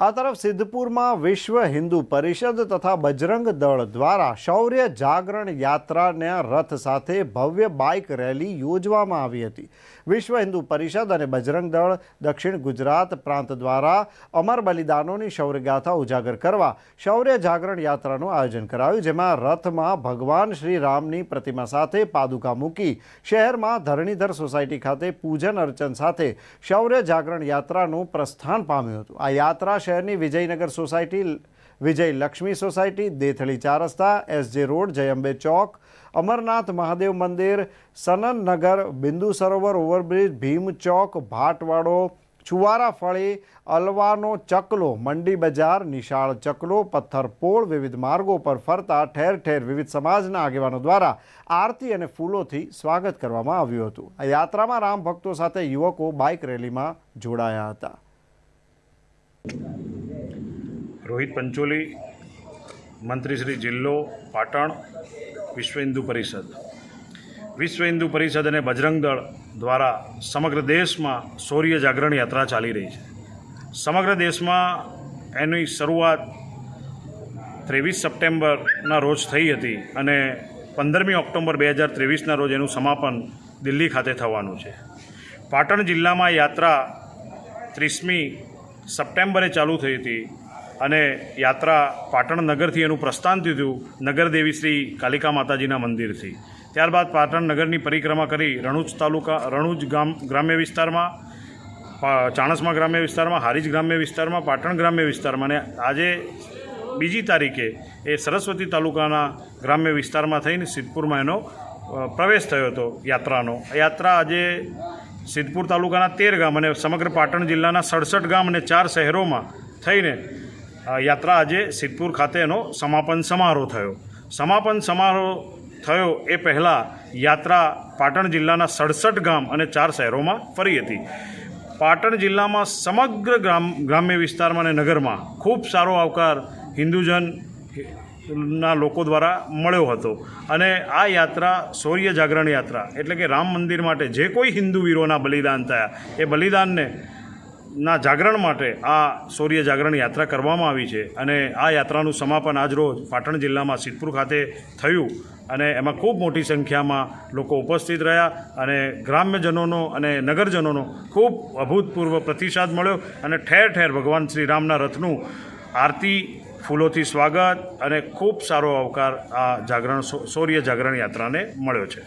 આ તરફ સિદ્ધપુરમાં વિશ્વ હિન્દુ પરિષદ તથા બજરંગ દળ દ્વારા શૌર્ય જાગરણ યાત્રાના રથ સાથે ભવ્ય બાઇક રેલી યોજવામાં આવી હતી. વિશ્વ હિન્દુ પરિષદ અને બજરંગ દળ દક્ષિણ ગુજરાત પ્રાંત દ્વારા અમર બલિદાનોની શૌર્યગાથા ઉજાગર કરવા શૌર્ય જાગરણ યાત્રાનું આયોજન કરાયું, જેમાં રથમાં ભગવાન શ્રી રામની પ્રતિમા સાથે પાદુકા મૂકી શહેરમાં ધરણીધર સોસાયટી ખાતે પૂજન અર્ચન સાથે શૌર્ય જાગરણ યાત્રાનું પ્રસ્થાન પામ્યું હતું. આ યાત્રા શહેરની વિજયનગર સોસાયટી, વિજય લક્ષ્મી સોસાયટી, દેથળી ચાર રસ્તા એસજે રોડ, જયંબે ચોક, અમરનાથ મહાદેવ મંદિર સનનનગર બિંદુ સરોવર, ઓવરબ્રિજ, ભીમ ચોક, ભાટવાડો, છુવારા ફળી, અલવાનો ચકલો, મંડી બજાર, નિશાળ ચકલો પથ્થરપોળ વિવિધ માર્ગો પર ફરતા ઠેર ઠેર વિવિધ સમાજના આગેવાનો દ્વારા આરતી અને ફૂલોથી સ્વાગત કરવામાં આવ્યું હતું. આ યાત્રામાં રામ ભક્તો સાથે યુવકો બાઇક રેલીમાં જોડાયા હતા. રોહિત પંચોલી, મંત્રી શ્રી જિલ્લો, પાટણ, વિશ્વ હિન્દુ પરિષદ. વિશ્વ હિન્દુ પરિષદ અને બજરંગ દળ દ્વારા સમગ્ર દેશમાં શૌર્ય જાગરણ યાત્રા ચાલી રહી છે. સમગ્ર દેશમાં એની શરૂઆત ત્રેવીસ સપ્ટેમ્બરના રોજ થઈ હતી અને પંદરમી ઓક્ટોબર બે હજાર ત્રેવીસના રોજ એનું સમાપન દિલ્હી ખાતે થવાનું છે. પાટણ જિલ્લામાં યાત્રા ત્રીસમી સપ્ટેમ્બરે ચાલુ થઈ હતી અને યાત્રા પાટણ નગરથી એનું પ્રસ્થાન થયું નગરદેવી શ્રી કાલિકા માતાજીના મંદિરથી. ત્યારબાદ પાટણ નગરની પરિક્રમા કરી રણુજ તાલુકા, રણુજ ગામ, ગ્રામ્ય વિસ્તારમાં ચાણસમા ગ્રામ્ય વિસ્તારમાં, હારીજ ગ્રામ્ય વિસ્તારમાં, પાટણ ગ્રામ્ય વિસ્તારમાં અને આજે બીજી તારીખે એ સરસ્વતી તાલુકાના ગ્રામ્ય વિસ્તારમાં થઈને સિદ્ધપુરમાં એનો પ્રવેશ થયો હતો યાત્રાનો. યાત્રા આજે સિદ્ધપુર તાલુકાના તેર ગામ અને સમગ્ર પાટણ જિલ્લાના સડસઠ ગામ અને ચાર શહેરોમાં થઈને યાત્રા આજે સિદ્ધપુર ખાતે એનો સમાપન સમારોહ થયો. સમાપન સમારોહ થયો એ પહેલાં યાત્રા પાટણ જિલ્લાના સડસઠ ગામ અને ચાર શહેરોમાં ફરી હતી. પાટણ જિલ્લામાં સમગ્ર ગ્રામ, ગ્રામ્ય વિસ્તારમાં અને નગરમાં ખૂબ સારો આવકાર હિન્દુજન ના લોકો દ્વારા મળ્યો હતો. અને આ યાત્રા શૌર્ય જાગરણ યાત્રા, એટલે કે રામ મંદિર માટે જે કોઈ હિન્દુ વીરોના બલિદાન થયા, એ બલિદાનને ના જાગરણ માટે આ શૌર્ય જાગરણ યાત્રા કરવામાં આવી છે. અને આ યાત્રાનું સમાપન આજરોજ પાટણ જિલ્લામાં સિદ્ધપુર ખાતે થયું અને એમાં ખૂબ મોટી સંખ્યામાં લોકો ઉપસ્થિત રહ્યા અને ગ્રામ્યજનોનો અને નગરજનોનો ખૂબ અભૂતપૂર્વ પ્રતિસાદ મળ્યો અને ઠેર ઠેર ભગવાન શ્રી રામના રથનું આરતી ફૂલોથી સ્વાગત અને ખૂબ સારો આવકાર આ જાગરણ શૌર્ય જાગરણ યાત્રાને મળ્યો છે.